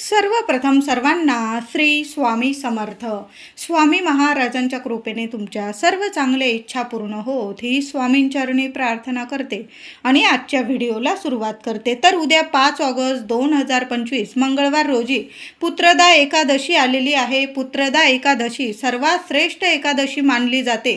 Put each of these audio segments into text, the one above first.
सर्वप्रथम सर्वांना श्री स्वामी समर्थ. स्वामी महाराजांच्या कृपेने तुमच्या सर्व चांगल्या इच्छा पूर्ण होत ही स्वामींचरणी प्रार्थना करते. आणि आजच्या व्हिडिओला सुरुवात करते. तर उद्या पाच ऑगस्ट दोन हजार पंचवीस मंगळवार रोजी पुत्रदा एकादशी आलेली आहे. पुत्रदा एकादशी सर्वात श्रेष्ठ एकादशी मानली जाते.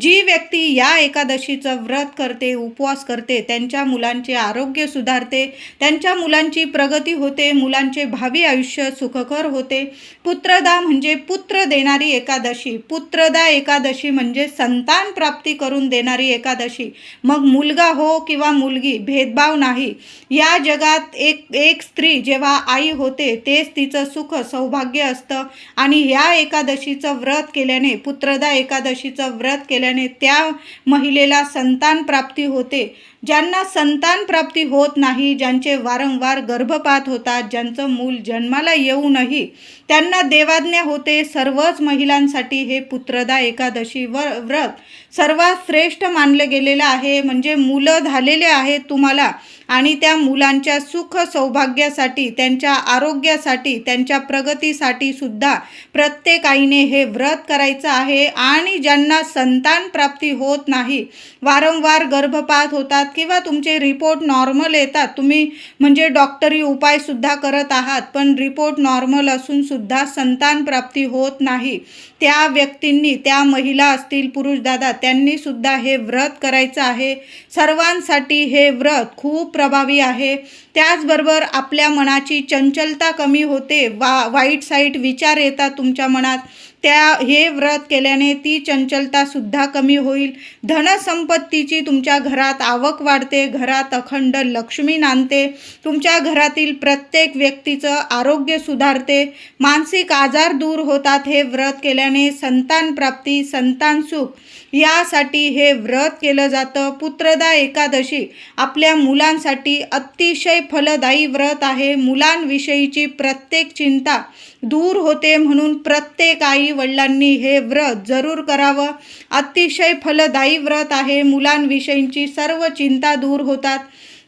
जी व्यक्ती या एकादशीचं व्रत करते उपवास करते त्यांच्या मुलांचे आरोग्य सुधारते त्यांच्या मुलांची प्रगती होते मुलांचे भावी आयुष्य सुखकर होते. पुत्रदा म्हणजे पुत्र देणारी एकादशी. पुत्रदा एकादशी म्हणजे संतान प्राप्ती करून देणारी एकादशी. मग मुलगा हो किंवा मुलगी भेदभाव नाही. या जगात एक एक स्त्री जेव्हा आई होते तेच तिचं सुख सौभाग्य असतं. आणि ह्या एकादशीचं व्रत केल्याने पुत्रदा एकादशीचं व्रत केल्याने त्या महिलेला संतान प्राप्ती होते. ज्यांना संतान प्राप्ती होत नाही ज्यांचे वारंवार गर्भपात होतात ज्यांचं मूल जन्माला येऊनही त्यांना देवाज्ञा होते. सर्वच महिलांसाठी हे पुत्रदा एकादशी व व्रत सर्वात श्रेष्ठ मानलं गेलेलं आहे. म्हणजे मुलं झालेले आहेत तुम्हाला आणि त्या मुलांच्या सुख सौभाग्यासाठी त्यांच्या आरोग्यासाठी त्यांच्या प्रगतीसाठी सुद्धा प्रत्येक आईने हे व्रत करायचं आहे. आणि ज्यांना संतान प्राप्ती होत नाही वारंवार गर्भपात होतात किंवा तुमचे रिपोर्ट नॉर्मल येतात तुम्ही म्हणजे डॉक्टरी उपायसुद्धा करत आहात पण रिपोर्ट नॉर्मल असूनसुद्धा संतान प्राप्ती होत नाही. त्या व्यक्तींनी त्या महिला असतील पुरुष दादा त्यांनीसुद्धा हे व्रत करायचं आहे. सर्वांसाठी हे व्रत खूप प्रभावी आहे. त्याचबरोबर आपल्या मनाची चंचलता कमी होते. वा वाईट साईट विचार येतात तुमच्या मनात. त्या हे व्रत केल्याने ती चंचलतासुद्धा कमी होईल. धनसंपत्तीची तुमच्या घरात आवक वाढते घरात अखंड लक्ष्मी नांदते तुमच्या घरातील प्रत्येक व्यक्तीचं आरोग्य सुधारते. मानसिक आजार दूर होतात हे व्रत केल्याने संतान प्राप्ती संतान सुख. यासाठी हे व्रत केलं जातं. पुत्रदा एकादशी आपल्या मुलांसाठी अतिशय फलदायी व्रत आहे. मुलांविषयीची प्रत्येक चिंता दूर होते म्हणून प्रत्येक आई वडिलांनी हे व्रत जरूर करावं. अतिशय फलदायी व्रत आहे. मुलांविषयीची सर्व चिंता दूर होतात.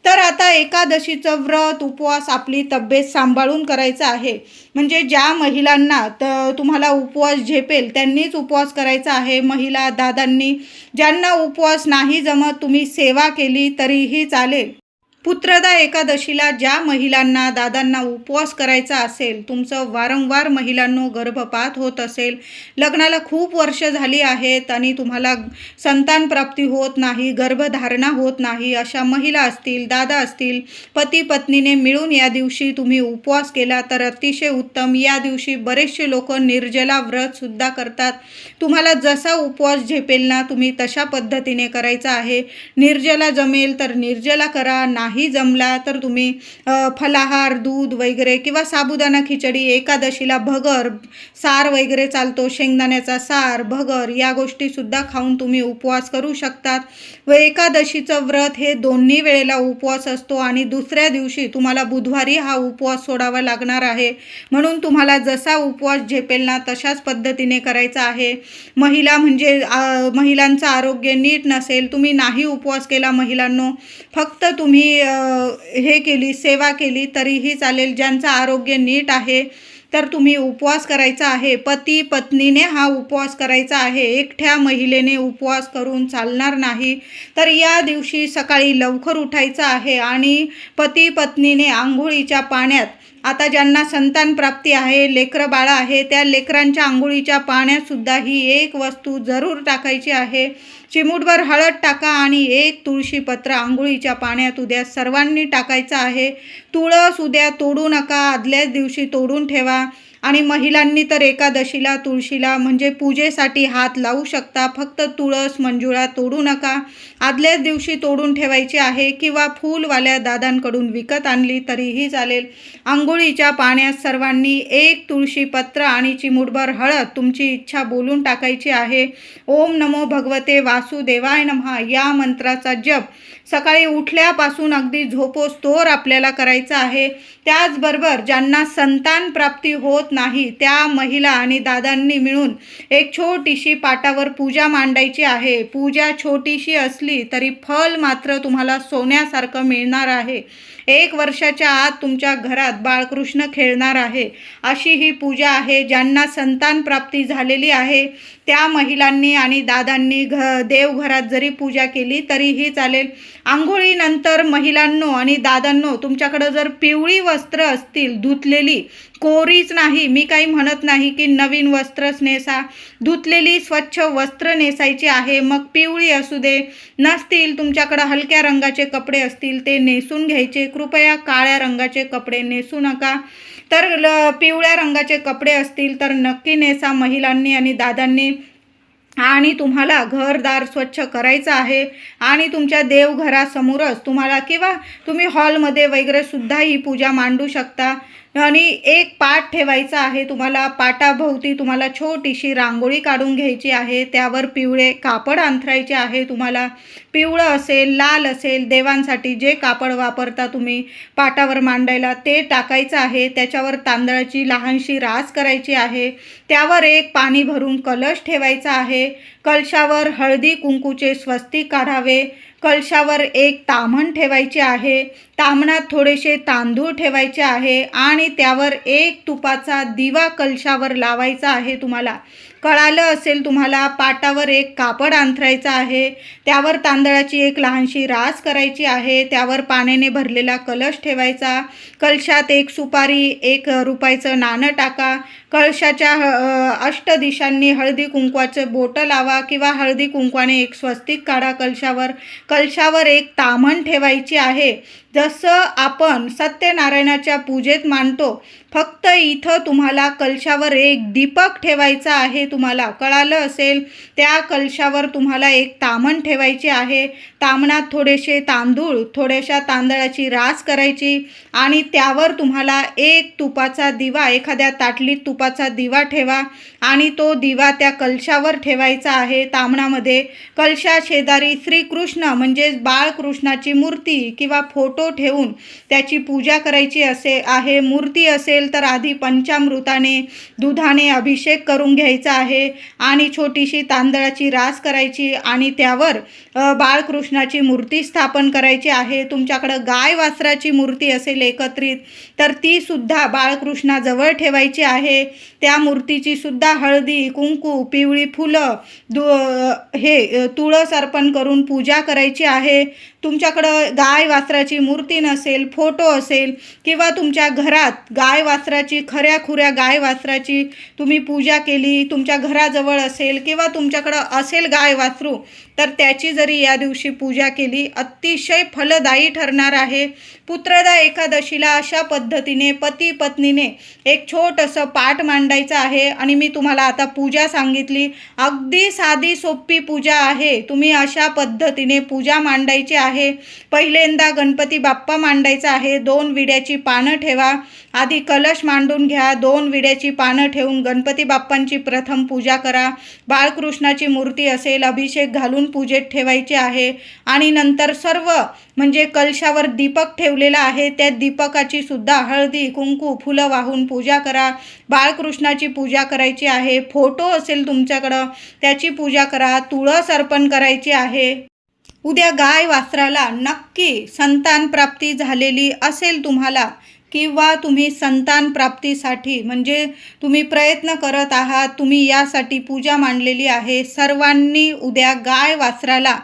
तर आता एकादशीचं व्रत उपवास आपली तब्येत सांभाळून करायचं आहे. म्हणजे ज्या महिलांना तर तुम्हाला उपवास झेपेल त्यांनीच उपवास करायचा आहे. महिला दादांनी ज्यांना उपवास नाही जमत तुम्ही सेवा केली तरीही चालेल. पुत्रदा एकादशीला ज्या महिलांना दादांना उपवास करायचा असेल तुमचं वारंवार महिलांनो गर्भपात होत असेल. लग्नाला खूप वर्ष झाली आहेत आणि तुम्हाला संतान प्राप्ती होत नाही गर्भधारणा होत नाही. अशा महिला असतील दादा असतील पती पत्नीने मिळून या दिवशी तुम्ही उपवास केला तर अतिशय उत्तम. या दिवशी बरेचसे लोक निर्जला व्रतसुद्धा करतात. तुम्हाला जसा उपवास झेपेल ना तुम्ही तशा पद्धतीने करायचा आहे. निर्जला जमेल तर निर्जला करा नाही नाही जमला तर तुम्ही फलाहार दूध वगैरे किंवा साबुदाणा खिचडी एकादशीला भगर सार वगैरे चालतो शेंगदाण्याचा सार भगर या गोष्टीसुद्धा खाऊन तुम्ही उपवास करू शकतात. व एकादशीचं व्रत हे दोन्ही वेळेला उपवास असतो आणि दुसऱ्या दिवशी तुम्हाला बुधवारी हा उपवास सोडावा लागणार आहे. म्हणून तुम्हाला जसा उपवास झेपेल ना तशाच पद्धतीने करायचा आहे. महिला म्हणजे महिलांचं आरोग्य नीट नसेल तुम्ही नाही उपवास केला महिलांनो फक्त तुम्ही हे केली सेवा केली तरीही चालेल. ज्यांचं आरोग्य नीट आहे तर तुम्ही उपवास करायचा आहे. पती पत्नीने हा उपवास करायचा आहे. एकट्या महिलेने उपवास करून चालणार नाही. तर या दिवशी सकाळी लवकर उठायचं आहे आणि पती पत्नीने आंघोळीच्या पाण्यात आता ज्यांना संतान प्राप्ती आहे लेकरं बाळं आहे त्या लेकरांच्या आंघोळीच्या पाण्यातसुद्धा ही एक वस्तू जरूर टाकायची आहे. चिमूटभर हळद टाका आणि एक तुळशीपत्र आंघोळीच्या पाण्यात उद्या सर्वांनी टाकायचं आहे. तुळस उद्या तोडू नका आदल्याच दिवशी तोडून ठेवा. आणि महिलांनी तर एकादशीला तुळशीला म्हणजे पूजेसाठी हात लावू शकता. फक्त तुळस मंजुळा तोडू नका. आदल्याच दिवशी तोडून ठेवायची आहे किंवा फूलवाल्या दादांकडून विकत आणली तरीही चालेल. आंघोळीच्या पाण्यात सर्वांनी एक तुळशी पत्र आणि चिमुटभर हळद तुमची इच्छा बोलून टाकायची आहे. ओम नमो भगवते वासुदेवाय नमहा या मंत्राचा जप सकाळी उठल्यापासून अगदी झोपोस्तोर आपल्याला करायचा आहे. त्याचबरोबर ज्यांना संतान प्राप्ती होत नाही त्या महिला आणि दादांनी मिळून एक छोटीशी पाटावर पूजा मांडायची आहे. पूजा छोटीशी असली तरी फल मात्र तुम्हाला सोन्यासारखं मिळणार आहे. एक वर्षाच्या आत तुमच्या घरात बाळकृष्ण खेळणार आहे. अशी ही पूजा आहे ज्यांना संतान प्राप्ती झालेली आहे त्या महिलांनी आणि दादांनी घ देवघरात जरी पूजा केली तरीही चालेल. आंघोळीनंतर महिलांनो आणि दादांनो तुमच्याकडं जर पिवळी वस्त्र असतील धुतलेली कोरीच नाही. मी काही म्हणत नाही की नवीन वस्त्रच नेसा. धुतलेली स्वच्छ वस्त्र नेसायची आहे. मग पिवळी असू दे. नसतील तुमच्याकडं हलक्या रंगाचे कपडे असतील ते नेसून घ्यायचे. कृपया काळ्या रंगाचे कपडे नेसू नका. तर ल पिवळ्या रंगाचे कपडे असतील तर नक्की नेसा महिलांनी आणि दादांनी. आणि तुम्हाला घरदार स्वच्छ करायचं आहे. आणि तुमच्या देवघरासमोरच तुम्हाला किंवा तुम्ही हॉलमध्ये वगैरे सुद्धा ही पूजा मांडू शकता. आणि एक पाट ठेवायचा आहे. तुम्हाला पाटाभोवती तुम्हाला छोटीशी रांगोळी काढून घ्यायची आहे. त्यावर पिवळे कापड अंथरायचे आहे. तुम्हाला पिवळं असेल लाल असेल देवांसाठी जे कापड वापरता तुम्ही पाटावर मांडायला ते टाकायचं आहे. त्याच्यावर तांदळाची लहानशी रास करायची आहे. त्यावर एक पाणी भरून कलश ठेवायचा आहे. कलशावर हळदी कुंकूचे स्वस्तिक काढावे. कलशावर एक ताम्हण ठेवायचे आहे. तामणात थोडेसे तांदूळ ठेवायचे आहे आणि त्यावर एक तुपाचा दिवा कलशावर लावायचा आहे तुम्हाला. कळालं असेल तुम्हाला पाटावर एक कापड आंथरायचं आहे. त्यावर तांदळाची एक लहानशी रास करायची आहे. त्यावर पाण्याने भरलेला कलश ठेवायचा. कलशात एक सुपारी एक रुपयाचं नाणं टाका. कळशाच्या अष्ट अष्टदिशांनी हळदी कुंकवाचं बोटं लावा किंवा हळदी कुंकवाने एक स्वस्तिक काढा कलशावर. कलशावर एक ताम्हण ठेवायची आहे. जसं आपण सत्यनारायणाच्या पूजेत मानतो फक्त इथं तुम्हाला कलशावर एक दीपक ठेवायचा आहे तुम्हाला कळालं असेल त्या कलशावर तुम्हाला एक तामण ठेवायची आहे. तामणात थोडेसे तांदूळ थोड्याशा तांदळाची रास करायची आणि त्यावर तुम्हाला एक तुपाचा दिवा एखाद्या ताटलीत तुपाचा दिवा ठेवा आणि तो दिवा त्या कलशावर ठेवायचा आहे. तामणामध्ये कलशा शेजारी श्रीकृष्ण म्हणजेच बाळकृष्णाची मूर्ती किंवा फोटो ठेवून त्याची पूजा करायची असे आहे. मूर्ती असेल तर आधी पंचामृताने दुधाने अभिषेक करून घ्यायचा आहे आणि छोटीशी तांदळाची रास करायची आणि त्यावर बाळकृष्णाची मूर्ती स्थापन करायची आहे. तुमच्याकडं गाय वासराची मूर्ती असेल एकत्रित तर ती सुद्धा बाळकृष्णाजवळ ठेवायची आहे. त्या मूर्तीची सुद्धा हळदी कुंकू पिवळी फुलं दु हे तुळस अर्पण करून पूजा करायची आहे. तुमच्याकडं गाय वासराची मूर्ती नसेल फोटो असेल किंवा तुमच्या घरात गाय वासराची खऱ्या खुऱ्या गाय वासराची तुम्ही पूजा केली तुमच्या घराजवळ असेल किंवा तुमच्याकडं असेल गाय वासरू तर त्याची जरी या दिवशी पूजा केली अतिशय फलदायी ठरणार आहे. पुत्रदा एकादशीला अशा पद्धतीने पती पत्नीने एक छोटंसं पाठ मांडायचं आहे आणि मी तुम्हाला आता पूजा सांगितली. अगदी साधी सोपी पूजा आहे. तुम्ही अशा पद्धतीने पूजा मांडायची आहे. पहिल्यांदा गणपती बाप्पा मांडायचा आहे. दोन विड्याची पानं ठेवा. आधी कलश मांडून घ्या. दोन विड्याची पानं ठेवून गणपती बाप्पांची प्रथम पूजा करा. बाळकृष्णाची मूर्ती असेल अभिषेक घालून पूजेत ठेवायची आहे. आणि नंतर सर्व म्हणजे कलशावर दीपक ठेवलेला आहे. त्या दीपकाची सुद्धा हळदी कुंकू फुलं वाहून पूजा करा. बाळकृष्णाची पूजा करायची आहे. फोटो असेल तुमच्याकडं त्याची पूजा करा. तुळस अर्पण करायची आहे. उद्या गाय वासराला नक्की संतान प्राप्ती झालेली असेल तुम्हाला किंवा तुम्ही संतान प्राप्तीसाठी म्हणजे तुम्ही प्रयत्न करत आहात तुम्ही यासाठी पूजा मांडलेली आहे सर्वांनी उद्या गाय वासराला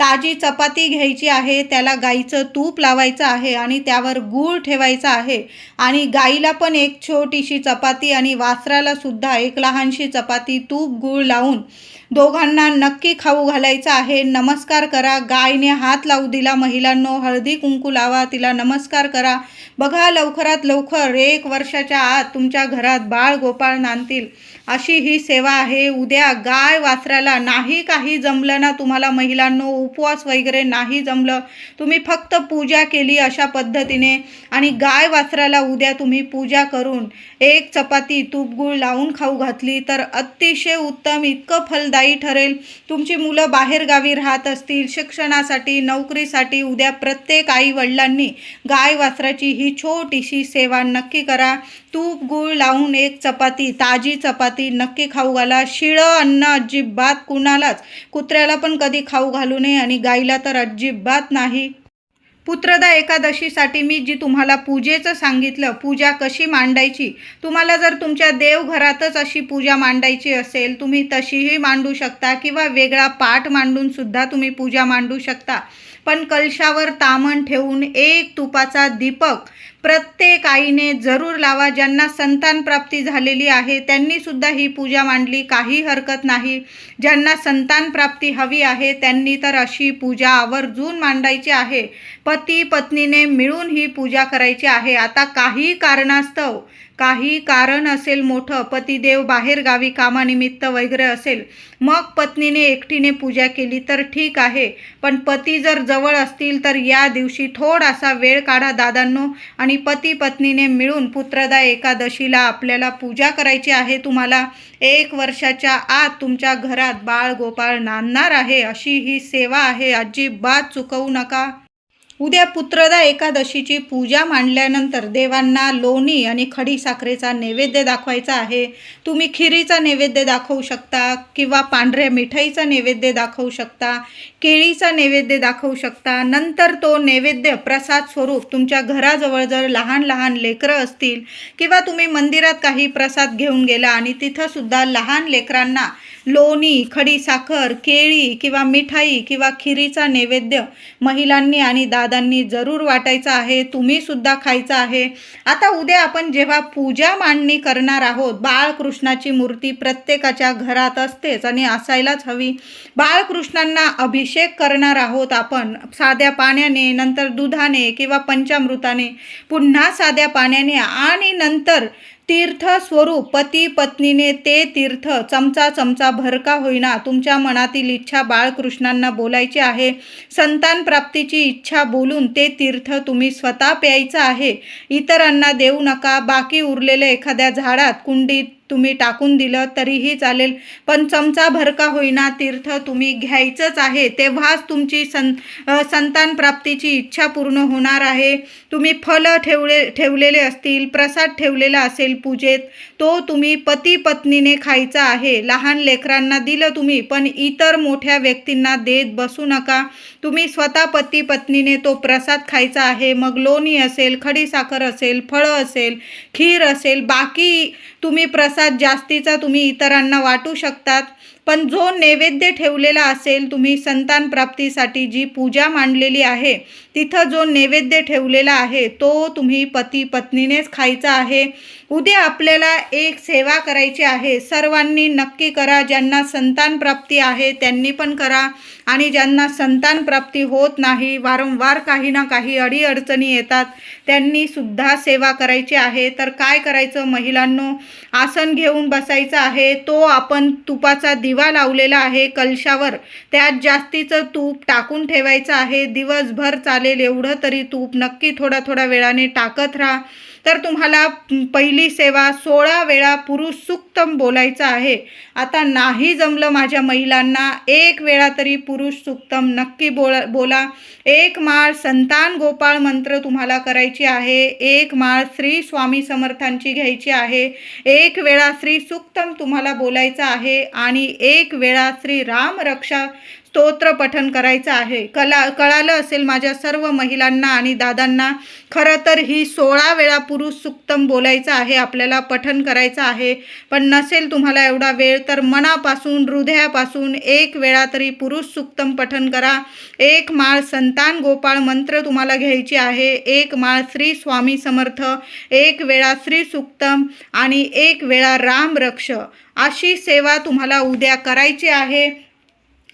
ताजी चपाती घ्यायची आहे त्याला गाईचं तूप लावायचं आहे आणि त्यावर गूळ ठेवायचा आहे आणि गाईला पण एक छोटीशी चपाती आणि वासराला सुद्धा एक लहानशी चपाती तूप गूळ लावून दोघांना नक्की खाऊ घालायचं आहे. नमस्कार करा. गायने हात लावू दिला महिलांनो. हळदी कुंकू लावा. तिला नमस्कार करा. बघा लवकरात लवकर एक वर्षाच्या आत तुमच्या घरात बाळ गोपाळ नांदतील. अशी ही सेवा आहे. उद्या गाय वासराला नाही काही जमलं ना तुम्हाला महिलांनो उपवास वगैरे नाही जमलं तुम्ही फक्त पूजा केली अशा पद्धतीने आणि गाय वासराला उद्या तुम्ही पूजा करून एक चपाती तूपगूळ लावून खाऊ घातली तर अतिशय उत्तम इतकं फलदायी ठरेल. तुमची मुलं बाहेरगावी राहत असतील शिक्षणासाठी नोकरीसाठी उद्या प्रत्येक आई वडिलांनी गाय वासराची ही छोटीशी सेवा नक्की करा. तूप गूळ लावून एक चपाती ताजी चपाती नक्की खाऊ घाला. शिळं अन्न अजिबात कुणालाच कुत्र्याला पण कधी खाऊ घालू नये आणि गाईला तर अजिबात नाही. पुत्रदा एकादशीसाठी मी जी तुम्हाला पूजेचं सांगितलं पूजा कशी मांडायची? तुम्हाला जर तुमच्या देवघरातच अशी पूजा मांडायची असेल तुम्ही तशीही मांडू शकता किंवा वेगळा पाठ मांडूनसुद्धा तुम्ही पूजा मांडू शकता. पण कलशावर तामण ठेवून एक तुपाचा दीपक प्रत्येक आईने जरूर लावा. ज्यांना संतान प्राप्ती झालेली आहे त्यांनी सुद्धा ही पूजा मांडली. काही हरकत नाही. ज्यांना संतान प्राप्ती हवी आहे त्यांनी तर अशी पूजा आवर्जून मांडायची आहे. पती पत्नीने मिळून ही पूजा करायची आहे. आता काही कारणास्तव काही कारण असेल मोठं पतिदेव बाहेरगावी कामानिमित्त वगैरे असेल मग पत्नीने एकटीने पूजा केली तर ठीक आहे. पण पती जर जवळ असतील तर या दिवशी थोडासा वेळ काढा दादांनो आणि पती पत्नीने मिळून पुत्रदा एकादशीला आपल्याला पूजा करायची आहे तुम्हाला. एक वर्षाच्या आत तुमच्या घरात बाळ गोपाळ नांदणार आहे अशी ही सेवा आहे. अजिबात चुकवू नका. उद्या पुत्रदा एकादशीची पूजा मांडल्यानंतर देवांना लोणी आणि खडी साखरेचा नैवेद्य दाखवायचा आहे. तुम्ही खिरीचा नैवेद्य दाखवू शकता किंवा पांढऱ्या मिठाईचा नैवेद्य दाखवू शकता केळीचा नैवेद्य दाखवू शकता. नंतर तो नैवेद्य प्रसाद स्वरूप तुमच्या घराजवळ जर लहान लहान लेकरं असतील किंवा तुम्ही मंदिरात काही प्रसाद घेऊन गेला आणि तिथंसुद्धा लहान लेकरांना लोणी खडीसाखर केळी किंवा मिठाई किंवा खिरीचा नैवेद्य महिलांनी आणि दादांनी जरूर वाटायचा आहे तुम्ही सुद्धा खायचं आहे. आता उद्या आपण जेव्हा पूजा मांडणी करणार आहोत बाळकृष्णाची मूर्ती प्रत्येकाच्या घरात असतेच आणि असायलाच हवी. बाळकृष्णांना अभिषेक करणार आहोत आपण साध्या पाण्याने नंतर दुधाने किंवा पंचामृताने. पुन्हा साध्या पाण्याने आणि नंतर तीर्थ स्वरूप पती पत्नीने ते तीर्थ चमचा चमचा भरका होईना तुमच्या मनातील इच्छा बाळकृष्णांना बोलायची आहे. संतान प्राप्तीची इच्छा बोलून ते तीर्थ तुम्ही स्वतः प्यायचं आहे. इतरांना देऊ नका. बाकी उरलेले एखाद्या झाडात कुंडीत तुम्ही टाकून दिलं तरीही चालेल. पण चमचा भरका होईना तीर्थ तुम्ही घ्यायचंच आहे. तेव्हाच तुमची सं संतान प्राप्तीची इच्छा पूर्ण होणार आहे. तुम्ही फल ठेवले ठेवलेले असतील प्रसाद ठेवलेला असेल पूजेत तो तुम्ही पती पत्नीने खायचा आहे. लहान लेकरांना दिलं तुम्ही पण इतर मोठ्या व्यक्तींना देत बसू नका. तुम्ही स्वतः पती पत्नीने तो प्रसाद खायचा आहे. मग लोणी असेल खडीसाखर असेल फळं असेल खीर असेल बाकी तुम्ही प्रसाद जास्तीचा तुम्ही इतरांना वाटू शकतात. पण जो नैवेद्य ठेवलेला असेल तुम्ही संतान प्राप्तीसाठी जी पूजा मांडलेली आहे तिथं जो नैवेद्य ठेवलेला आहे तो तुम्ही पती पत्नीनेच खायचा आहे. उद्या आपल्याला एक सेवा करायची आहे. सर्वांनी नक्की करा ज्यांना संतान प्राप्ती आहे त्यांनी पण करा. आणि ज्यांना संतान प्राप्ती होत नाही वारंवार काही ना काही अडीअडचणी येतात त्यांनी सुद्धा सेवा करायची आहे. तर काय करायचं महिलांनो? आसन घेऊन बसायचं आहे. तो आपण तुपाचा दिवा लावलेला आहे कलशावर. त्यात जास्तीचं तूप टाकून ठेवायचं आहे. दिवसभर चालेल एवढं तरी तूप. नक्की थोडा थोडा वेळाने टाकत राहा. तर तुम्हाला पहिली सेवा सोळा वेळा पुरुष सुक्तम बोलायचं आहे. आता नाही जमलं माझ्या महिलांना एक वेळा तरी पुरुष सुक्तम. नक्की बोला बोला. एक माळ संतान गोपाळ मंत्र तुम्हाला करायची आहे. एक माळ श्री स्वामी समर्थांची घ्यायची आहे. एक वेळा श्री सुक्तम तुम्हाला बोलायचं आहे आणि एक वेळा श्री राम रक्षा स्तोत्र पठन करायचं आहे. कला कळालं असेल माझ्या सर्व महिलांना आणि दादांना खरं तर ही सोळा वेळा पुरुष सुक्तम बोलायचं आहे आपल्याला पठन करायचं आहे. पण नसेल तुम्हाला एवढा वेळ तर मनापासून हृदयापासून एक वेळा तरी पुरुष सुक्तम पठन करा. एक माळ संतान गोपाळ मंत्र तुम्हाला घ्यायची आहे. एक माळ श्री स्वामी समर्थ एक वेळा श्री सुक्तम आणि एक वेळा राम रक्ष. अशी सेवा तुम्हाला उद्या करायची आहे.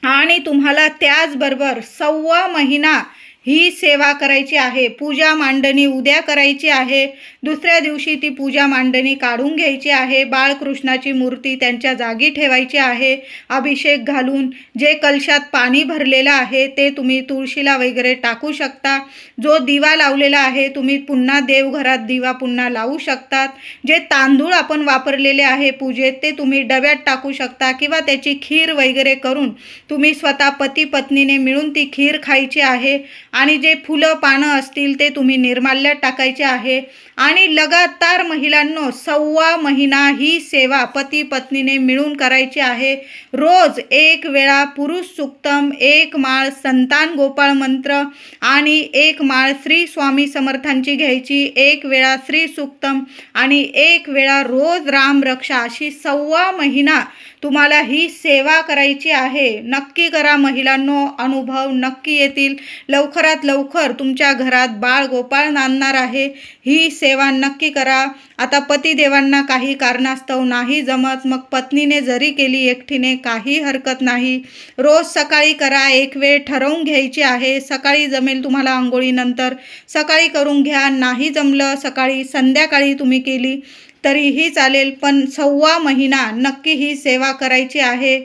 आणि तुम्हाला त्याचबरोबर सव्वा महिना ही सेवा करायची आहे पूजा मांडणी उद्या करायची आहे दुसऱ्या दिवशी ती पूजा मांडणी काढून घ्यायची आहे बाळकृष्णाची मूर्ती त्यांच्या जागी ठेवायची आहे अभिषेक घालून जे कलशात पाणी भरलेलं आहे ते तुम्ही तुळशीला वगैरे टाकू शकता जो दिवा लावलेला आहे तुम्ही पुन्हा देवघरात दिवा पुन्हा लावू शकतात जे तांदूळ आपण वापरलेले आहे पूजेत ते तुम्ही डब्यात टाकू शकता किंवा त्याची खीर वगैरे करून तुम्ही स्वतः पती पत्नीने मिळून ती खीर खायची आहे आणि जे फुलं पानं असतील ते तुम्ही निर्माल्यात टाकायचे आहे. आणि लगातार महिलांनो सव्वा महिना ही सेवा पती पत्नीने मिळून करायची आहे. रोज एक वेळा पुरुष सुक्तम एक माळ संतान गोपाळ मंत्र आणि एक माळ श्री स्वामी समर्थांची घ्यायची एक वेळा श्री सुक्तम आणि एक वेळा रोज राम रक्षा अशी सव्वा महिना तुम्हाला ही सेवा करायची आहे. नक्की करा महिलांनो अनुभव नक्की येतील. लवकरात लवकर तुमच्या घरात बाळ गोपाळ नांदणार आहे. ही सेवा नक्की करा. आता पतिदेवांना काही कारणास्तव नाही जमत. मग पत्नीने जरी केली एकटीने काही हरकत नाही. रोज सकाळी करा. एक वेळ ठरवून घ्यायची आहे. सकाळी जमेल तुम्हाला आंघोळीनंतर सकाळी करून घ्या. नाही जमलं सकाळी संध्याकाळी तुम्ही केली तरीही चालेल. पण सव्वा महिना नक्की ही सेवा करायची आहे.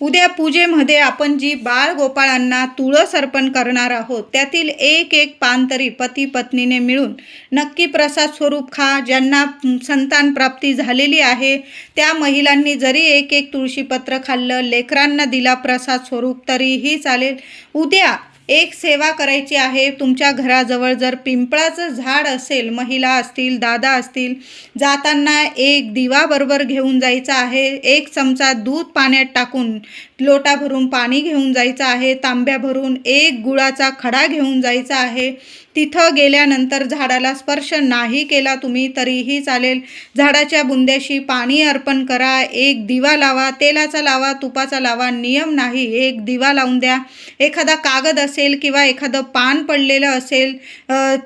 उद्या पूजेमध्ये आपण जी बाळ गोपाळांना तुळस अर्पण करणार आहोत त्यातील एक एक पान तरी पती पत्नीने मिळून नक्की प्रसाद स्वरूप खा ज्यांना संतान प्राप्ती झालेली आहे त्या महिलांनी जरी एक एक तुळशीपत्र खाल्लं लेकरांना दिला प्रसाद स्वरूप तरीही चालेल. उद्या एक सेवा करायची आहे. तुमच्या घराजवळ जर पिंपळाचं झाड असेल महिला असतील दादा असतील जाताना एक दिवा बरोबर घेऊन जायचा आहे. एक चमचा दूध पाण्यात टाकून लोटा भरून पाणी घेऊन जायचं आहे. तांब्या भरून एक गुळाचा खडा घेऊन जायचा आहे. तिथं गेल्यानंतर झाडाला स्पर्श नाही केला तुम्ही तरीही चालेल. झाडाच्या बुंद्याशी पाणी अर्पण करा. एक दिवा लावा तेलाचा लावा तुपाचा लावा नियम नाही. एक दिवा लावून द्या. एखादा कागद असेल किंवा एखादं पान पडलेलं असेल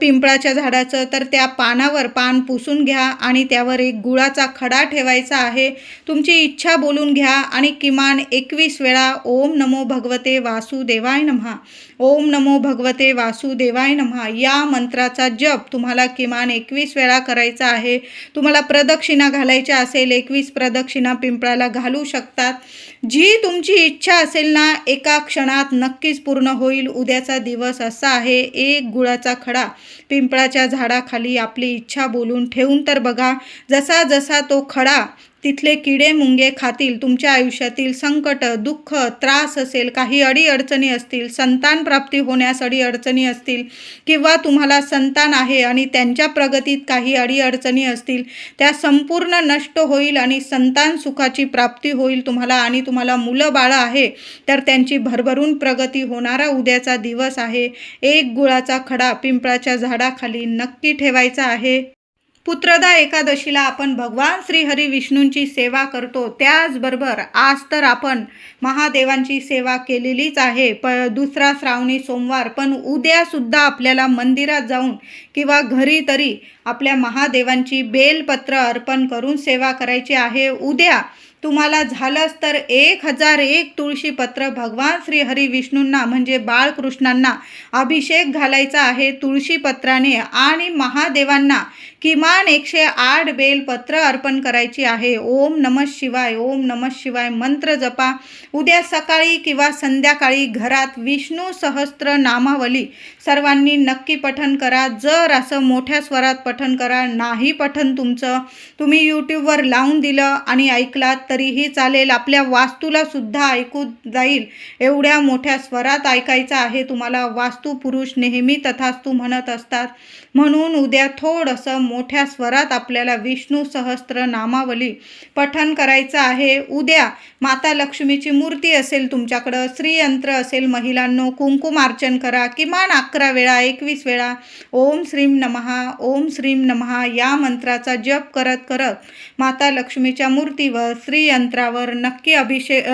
पिंपळाच्या झाडाचं तर त्या पानावर पान पुसून घ्या आणि त्यावर एक गुळाचा खडा ठेवायचा आहे. तुमची इच्छा बोलून घ्या आणि किमान एकवीस वेळा ओम नमो भगवते वासुदेवाय नमहा. ओम नमो भगवते वासुदेवाय नमहा या मंत्राचा जप तुम्हाला किमान एकवीस वेळा करायचा आहे. तुम्हाला प्रदक्षिणा घालायच्या असेल एकवीस प्रदक्षिणा पिंपळाला घालू शकतात. जी तुमची इच्छा असेल ना एका क्षणात नक्कीच पूर्ण होईल. उद्याचा दिवस असा आहे एक गुळाचा खडा पिंपळाच्या झाडाखाली आपली इच्छा बोलून ठेवून तर बघा. जसा जसा तो खडा तिथले किडे मुंगे खातील तुमच्या आयुष्यातील संकट दुःख त्रास असेल काही अडीअडचणी असतील संतान प्राप्ती होण्यास अडीअडचणी असतील किंवा तुम्हाला संतान आहे आणि त्यांच्या प्रगतीत काही अडीअडचणी असतील त्या संपूर्ण नष्ट होईल आणि संतान सुखाची प्राप्ती होईल तुम्हाला आणि तुम्हाला मुलं बाळं आहे तर त्यांची भरभरून प्रगती होणारा उद्याचा दिवस आहे. एक गुळाचा खडा पिंपळाच्या झाडाखाली नक्की ठेवायचा आहे. पुत्रदा एकादशीला आपण भगवान श्रीहरी विष्णूंची सेवा करतो. त्याचबरोबर आज तर आपण महादेवांची सेवा केलेलीच आहे. प दुसरा श्रावणी सोमवार पण उद्यासुद्धा आपल्याला मंदिरात जाऊन किंवा घरी तरी आपल्या महादेवांची बेलपत्र अर्पण करून सेवा करायची आहे. उद्या तुम्हाला झालंच तर एक हजार एक तुळशी पत्र भगवान श्री हरी विष्णूंना म्हणजे बाळकृष्णांना अभिषेक घालायचा आहे तुळशी पत्राने आणि महादेवांना किमान एकशे आठ बेलपत्र अर्पण करायची आहे. ओम नमः शिवाय ओम नमः शिवाय. मंत्र जपा. उद्या सकाळी किंवा संध्याकाळी घरात विष्णू सहस्त्र नामावली. सर्वांनी नक्की पठन करा. जर असं मोठ्या स्वरात पठन करा नाही पठन तुमचं. तुम्ही यूट्यूबवर लावून दिलं आणि ऐकलात तरीही चालेल. आपल्या वास्तूला सुद्धा ऐकू जाईल. एवढ्या मोठ्या स्वरात ऐकायचं आहे. तुम्हाला वास्तू पुरुष नेहमी तथास्तू म्हणत असतात. म्हणून उद्या थोडंसं मोठ्या स्वरात आपल्याला विष्णू सहस्त्र नामावली पठन करायचं आहे. उद्या माता लक्ष्मीची मूर्ती असेल तुमच्याकडं श्रीयंत्र असेल महिलांनो कुंकुमार्चन करा किमान अकरा वेळा एकवीस वेळा ओम श्रीम नमहा ओम श्रीम नमहा या मंत्राचा जप करत करत माता लक्ष्मीच्या मूर्तीवर श्रीयंत्रावर नक्की अभिषेक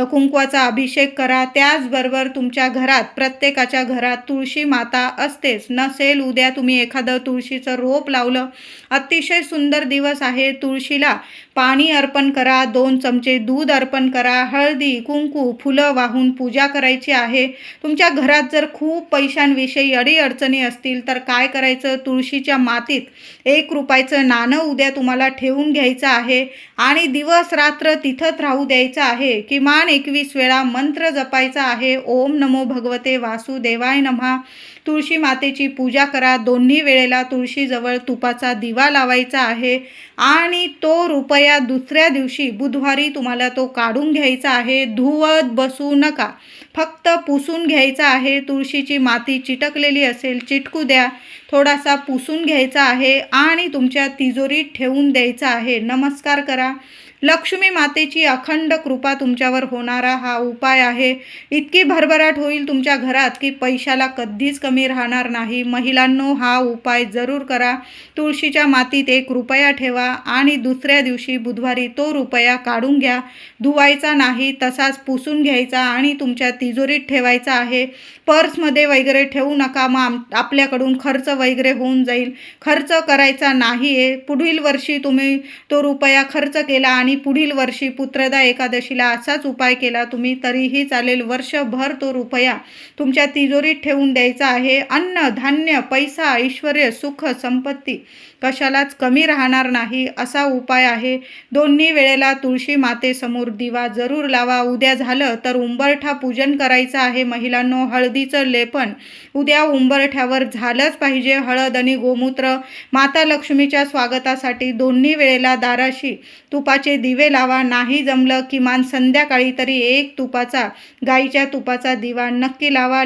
कुंकवाचा अभिषेक करा. त्याचबरोबर तुमच्या घरात प्रत्येकाच्या घरात तुळशी माता असतेच. नसेल उद्या तुम्ही एखादं तुळशीचं रोप लावलं. अतिशय सुंदर दिवस आहे तुळशीला. पाणी अर्पण करा दोन चमचे दूध अर्पण करा हळदी कुंकू फुलं वाहून पूजा करायची आहे. तुमच्या घरात जर खूप पैशांविषयी अडीअडचणी असतील तर काय करायचं? तुळशीच्या मातीत एक रुपयाचं नाणं उद्या तुम्हाला ठेवून घ्यायचं आहे आणि दिवस रात्र तिथंच राहू द्यायचं आहे. किमान एकवीस वेळा मंत्र जपायचा आहे. ओम नमो भगवते वासुदेवाय नमः. तुळशी मातेची पूजा करा. दोन्ही वेळेला तुळशीजवळ तुपाचा दिवा लावायचा आहे आणि तो रुपया दुसऱ्या दिवशी बुधवारी तुम्हाला तो काढून घ्यायचा आहे. धुवत बसू नका. फक्त पुसून घ्यायचा आहे. तुळशीची माती चिटकलेली असेल चिटकू द्या. थोडासा पुसून घ्यायचा आहे आणि तुमच्या तिजोरीत ठेवून द्यायचा आहे. नमस्कार करा. लक्ष्मी मातेची अखंड कृपा तुमच्यावर होणारा हा उपाय आहे. इतकी भरभराट होईल तुमच्या घरात की पैशाला कधीच कमी राहणार नाही. महिलांनो हा उपाय जरूर करा. तुळशीच्या मातीत एक रुपया ठेवा आणि दुसऱ्या दिवशी बुधवारी तो रुपया काढून घ्या. धुवायचा नाही तसाच पुसून घ्यायचा आणि तुमच्या तिजोरीत ठेवायचा आहे. पर्समध्ये वगैरे ठेवू नका मग आम आपल्याकडून खर्च वगैरे होऊन जाईल. खर्च करायचा नाही आहे पुढील वर्षी तुम्ही तो रुपया खर्च केला आणि पुढील वर्षी पुत्रदा एकादशीला असाच उपाय केला. तुम्ही तरीही चालेल. वर्षभर तो रुपया तुमच्या तिजोरीत ठेवून द्यायचा आहे. अन्न धान्य पैसा ऐश्वर सुख संपत्ती कशालाच कमी राहणार नाही असा उपाय आहे. दोन्ही वेळेला तुळशी मातेसमोर दिवा जरूर लावा. उद्या झालं तर उंबरठा पूजन करायचं आहे. महिलांनो हळदीचं लेपन. उद्या उंबरठ्यावर झालंच पाहिजे हळद आणि गोमूत्र. माता लक्ष्मीच्या स्वागतासाठी दोन्ही वेळेला दाराशी तुपाचे दिवे लावा. नाही जमलं किमान संध्याकाळी तरी एक तुपाचा गाईच्या तुपाचा दिवा नक्की लावा.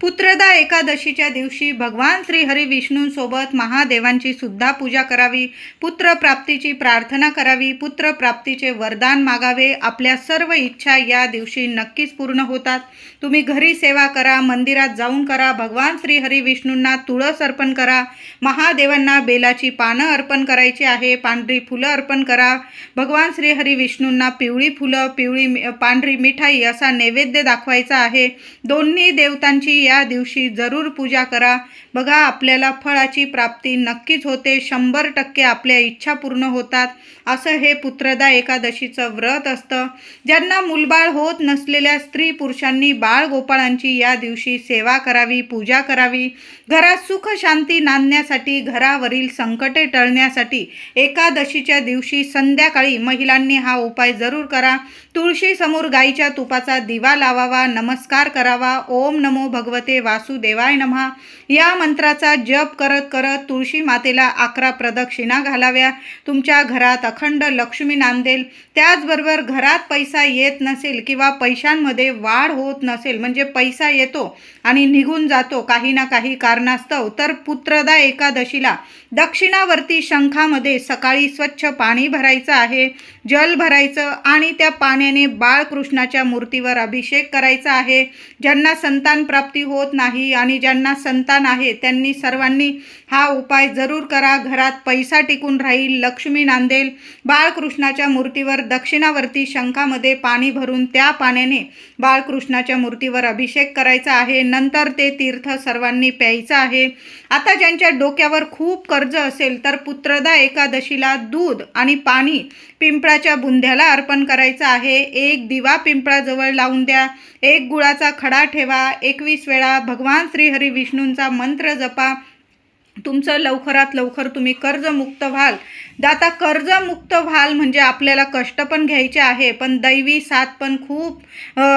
पुत्रदा एकादशीच्या दिवशी भगवान श्रीहरी विष्णूंसोबत महादेवांची सुद्धा पूजा करावी पुत्रप्राप्तीची प्रार्थना करावी पुत्रप्राप्तीचे वरदान मागावे आपल्या सर्व इच्छा या दिवशी नक्कीच पूर्ण होतात. तुम्ही घरी सेवा करा मंदिरात जाऊन करा भगवान श्रीहरी विष्णूंना तुळस अर्पण करा महादेवांना बेलाची पानं अर्पण करायची आहे पांढरी फुलं अर्पण करा. भगवान श्रीहरी विष्णूंना पिवळी फुलं पिवळी मि- पांढरी मिठाई असा नैवेद्य दाखवायचा आहे. दोन्ही देवतांची या दिवशी जरूर पूजा करा. बघा आपल्याला फळाची प्राप्ती नक्कीच होते. शंभर टक्के आपल्या इच्छा पूर्ण होतात. असं हे पुत्रदा एकादशीचं व्रत असतं. ज्यांना मूलबाळ होत नसलेल्या स्त्री पुरुषांनी बाळ गोपाळांची या दिवशी सेवा करावी पूजा करावी. घरात सुख शांती नांदण्यासाठी घरावरील संकटे टळण्यासाठी एकादशीच्या दिवशी संध्याकाळी महिलांनी हा उपाय जरूर करा. तुळशीसमोर गाईच्या तुपाचा दिवा लावावा नमस्कार करावा. ओम नमो भगवते वासुदेवाय नमः या मंत्राचा जप करत करत तुळशी मातेला अकरा प्रदक्षिणा घालाव्या. तुमच्या घरात अखंड लक्ष्मी नांदेल. त्याचबरोबर घरात पैसा येत नसेल किंवा पैशांमध्ये वाढ होत नसेल म्हणजे पैसा येतो आणि निघून जातो काही ना काही कारणास्तव. तर पुत्रदा एकादशीला दक्षिणावर्ती शंखामध्ये सकाळी स्वच्छ पाणी भरायचं आहे जल भरायचं आणि त्या पाण्याने बाळकृष्णाच्या मूर्तीवर अभिषेक करायचा आहे. ज्यांना संतान प्राप्ती होत नाही आणि ज्यांना संतान आहे त्यांनी सर्वांनी हा उपाय जरूर करा. घरात पैसा टिकून राहील लक्ष्मी नांदेल. बाळकृष्णाच्या मूर्तीवर दक्षिणावर्ती शंखामध्ये पाणी भरून त्या पाण्याने बाळकृष्णाच्या मूर्तीवर अभिषेक करायचा आहे. नंतर ते तीर्थ सर्वांनी प्यायचं आहे. आता ज्यांच्या डोक्यावर खूप कर्ज असेल तर पुत्रदा एकादशीला दूध आणि पाणी पिंपळाच्या बुंध्याला अर्पण करायचं आहे. एक दिवा पिंपळाजवळ लावून द्या. एक गुळाचा खडा ठेवा. एकवीस वेळा भगवान श्रीहरी विष्णूंचा मंत्र जपा. तुमचं लवकरात लवकर तुम्ही कर्जमुक्त व्हाल. दाता आता कर्जमुक्त व्हाल म्हणजे आपल्याला कष्ट पण घ्यायचे आहे पण दैवी साथ पण खूप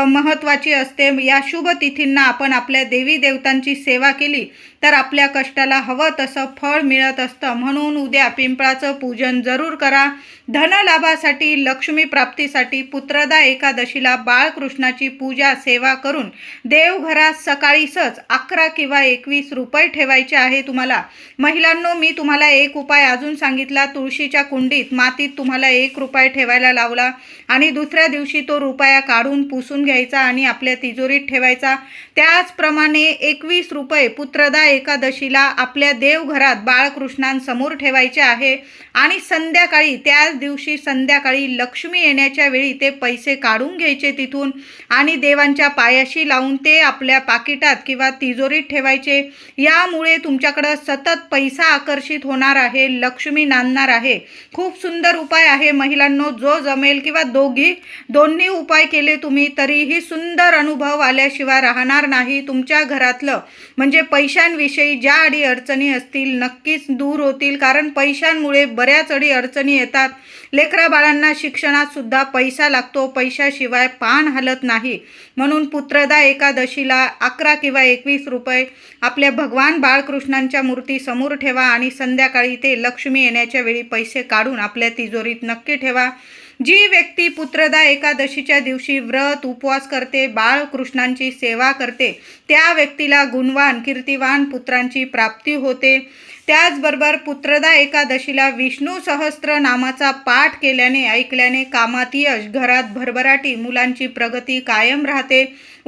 महत्त्वाची असते. या शुभ तिथींना आपण आपल्या देवी देवतांची सेवा केली. तर आपल्या कष्टाला हवं तसं फळ मिळत असतं. म्हणून उद्या पिंपळाचं पूजन जरूर करा. धनलाभासाठी लक्ष्मी प्राप्तीसाठी पुत्रदा एकादशीला बाळकृष्णाची पूजा सेवा करून देवघरात सकाळीसच अकरा किंवा एकवीस रुपये ठेवायचे आहे तुम्हाला. महिलांनो मी तुम्हाला एक उपाय अजून सांगितला. तुळशीच्या कुंडीत मातीत तुम्हाला एक रुपये ठेवायला लावला आणि दुसऱ्या दिवशी तो रुपया काढून पुसून घ्यायचा आणि आपल्या तिजोरीत ठेवायचा. त्याचप्रमाणे एकवीस रुपये पुत्रदा एकादशीला आपल्या देवघरात बाळकृष्णांसमोर ठेवायचे आहे. आणि संध्याकाळी त्याच दिवशी संध्याकाळी लक्ष्मी येण्याच्या वेळी ते पैसे काढून घ्यायचे तिथून आणि देवांच्या पायाशी लावून ते आपल्या पाकिटात किंवा तिजोरीत ठेवायचे. यामुळे तुमच्याकडं सतत पैसा आकर्षित होणार आहे लक्ष्मी नांदणार आहे. खूप सुंदर उपाय आहे महिलांनो. जो जमेल किंवा दोघी दोन्ही उपाय केले तुम्ही तरीही सुंदर अनुभव आल्याशिवाय राहणार नाही तुमच्या घरातलं. म्हणजे पैशांविषयी ज्या अडी अडचणी असतील नक्कीच दूर होतील कारण पैशांमुळे बऱ्याच अडी अडचणी येतात. लेकरा बाळांना शिक्षणातसुद्धा पैसा लागतो पैशाशिवाय पान हलत नाही. म्हणून पुत्रदा एकादशीला अकरा किंवा एकवीस रुपये आपल्या भगवान बाळकृष्णांच्या मूर्ती समोर ठेवा आणि संध्याकाळी ते लक्ष्मी येण्याच्या वेळी पैसे काढून आपल्या तिजोरीत नक्की ठेवा. जी व्यक्ती पुत्रदा एकादशीच्या दिवशी व्रत उपवास करते बाळकृष्णांची सेवा करते त्या व्यक्तीला गुणवान कीर्तिवान पुत्रांची प्राप्ती होते. त्याचबरोबर पुत्रदा एकादशीला विष्णू सहस्त्र नामाचा पाठ केल्याने ऐकल्याने कामात यश घरात भरभराटी मुलांची प्रगती कायम राहते.